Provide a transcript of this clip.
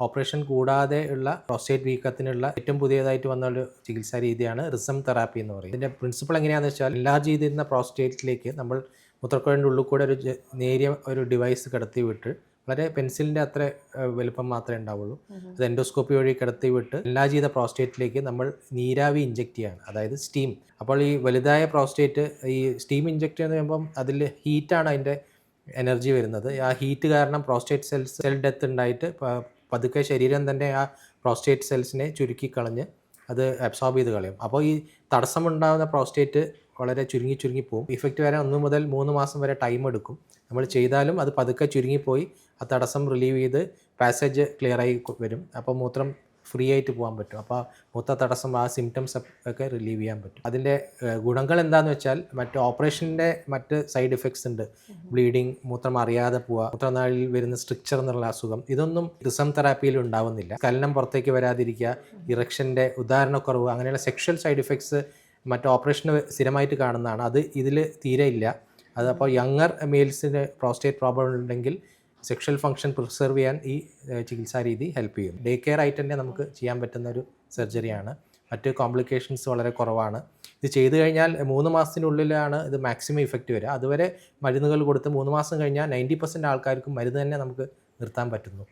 Operation കൂടാതെ ഉള്ള prostate വീക്കത്തിനുള്ള ഏറ്റവും പുതിയതായിട്ട് വന്ന ഒരു ചികിത്സാ രീതിയാണ് റിസം തെറാപ്പി എന്ന് പറയുന്നത്. ഇതിന്റെ പ്രിൻസിപ്പൾ എങ്ങനെയാണെന്ന് വെച്ചാൽ എൻലാർജ് ചെയ്തിരുന്ന പ്രോസ്റ്റേറ്റിലേക്ക് നമ്മൾ മൂത്രക്കുഴലിന്റെ ഉള്ളിൽ കൂടെ ഒരു നേരിയ ഒരു ഡിവൈസ് കിടത്തി വിട്ട് വളരെ പെൻസിലിന്റെ അത്ര വലുപ്പം മാത്രമേ ഉണ്ടാവുള്ളൂ. അത് എൻഡോസ്കോപ്പി വഴി കിടത്തി വിട്ട് എല്ലാ ചെയ്ത പ്രോസ്റ്റേറ്റിലേക്ക് നമ്മൾ നീരാവി ഇഞ്ചെക്ട് ചെയ്യാണ്. അതായത് സ്റ്റീം. അപ്പോൾ ഈ വലുതായ പ്രോസ്റ്റേറ്റ് ഈ സ്റ്റീം ഇഞ്ചെക്ട് എന്ന് പറയുമ്പം അതിൽ ഹീറ്റാണ് അതിന്റെ എനർജി വരുന്നത്. ആ ഹീറ്റ് കാരണം പ്രോസ്റ്റേറ്റ് സെൽസ് സെൽ ഡെത്ത് ഉണ്ടായിട്ട് പതുക്കെ ശരീരം തന്നെ ആ പ്രോസ്റ്റേറ്റ് സെൽസിനെ ചുരുക്കി കളഞ്ഞ് അത് അബ്സോർബ് ചെയ്ത് കളയും. അപ്പോൾ ഈ തടസ്സമുണ്ടാകുന്ന പ്രോസ്റ്റേറ്റ് വളരെ ചുരുങ്ങി ചുരുങ്ങി പോകും ഇഫക്റ്റ് വരാൻ ഒന്ന് മുതൽ മൂന്ന് മാസം വരെ ടൈം എടുക്കും. നമ്മൾ ചെയ്താലും അത് പതുക്കെ ചുരുങ്ങിപ്പോയി ആ തടസ്സം റിലീവ് ചെയ്ത് പാസേജ് ക്ലിയറായി വരും. അപ്പോൾ മൂത്രം ഫ്രീ ആയിട്ട് പോകാൻ പറ്റും. അപ്പോൾ മൊത്ത തടസ്സം ആ സിംറ്റംസ് ഒക്കെ റിലീവ് ചെയ്യാൻ പറ്റും. അതിന്റെ ഗുണങ്ങൾ എന്താണെന്ന് വെച്ചാൽ മറ്റ് ഓപ്പറേഷന്റെ മറ്റ് സൈഡ് ഇഫക്ട്സ് ഉണ്ട്. ബ്ലീഡിങ് മൂത്രം അറിയാതെ പോവുക മൂത്രനാളിൽ വരുന്ന സ്ട്രിക്ചർ എന്നുള്ള അസുഖം ഇതൊന്നും റിസം തെറാപ്പിയിൽ ഉണ്ടാവുന്നില്ല. കലനം പുറത്തേക്ക് വരാതിരിക്കുക ഇറക്ഷന്റെ ഉദാഹരണക്കുറവ് അങ്ങനെയുള്ള സെക്ഷൽ സൈഡ് ഇഫക്ട്സ് മറ്റ് ഓപ്പറേഷന് സ്ഥിരമായിട്ട് കാണുന്നതാണ്. അത് ഇതിൽ തീരെ ഇല്ല. അതപ്പോൾ യങ്ങർ മെയിൽസിന് പ്രോസ്റ്റേറ്റ് പ്രോബ്ലം ഉണ്ടെങ്കിൽ സെക്ഷൽ ഫങ്ഷൻ പ്രിസർവ് ചെയ്യാൻ ഈ ചികിത്സാ രീതി ഹെൽപ്പ് ചെയ്യും. ഡേ കെയർ ആയിട്ട് തന്നെ നമുക്ക് ചെയ്യാൻ പറ്റുന്ന ഒരു സർജറിയാണ്. മറ്റ് കോംപ്ലിക്കേഷൻസ് വളരെ കുറവാണ്. ഇത് ചെയ്തു കഴിഞ്ഞാൽ മൂന്ന് മാസത്തിനുള്ളിലാണ് ഇത് മാക്സിമം ഇഫക്റ്റ് വരിക. അതുവരെ മരുന്നുകൾ കൊടുത്ത് മൂന്ന് മാസം കഴിഞ്ഞാൽ നയന്റി പെർസെന്റ് ആൾക്കാർക്കും മരുന്ന് തന്നെ നമുക്ക് നിർത്താൻ പറ്റുന്നു.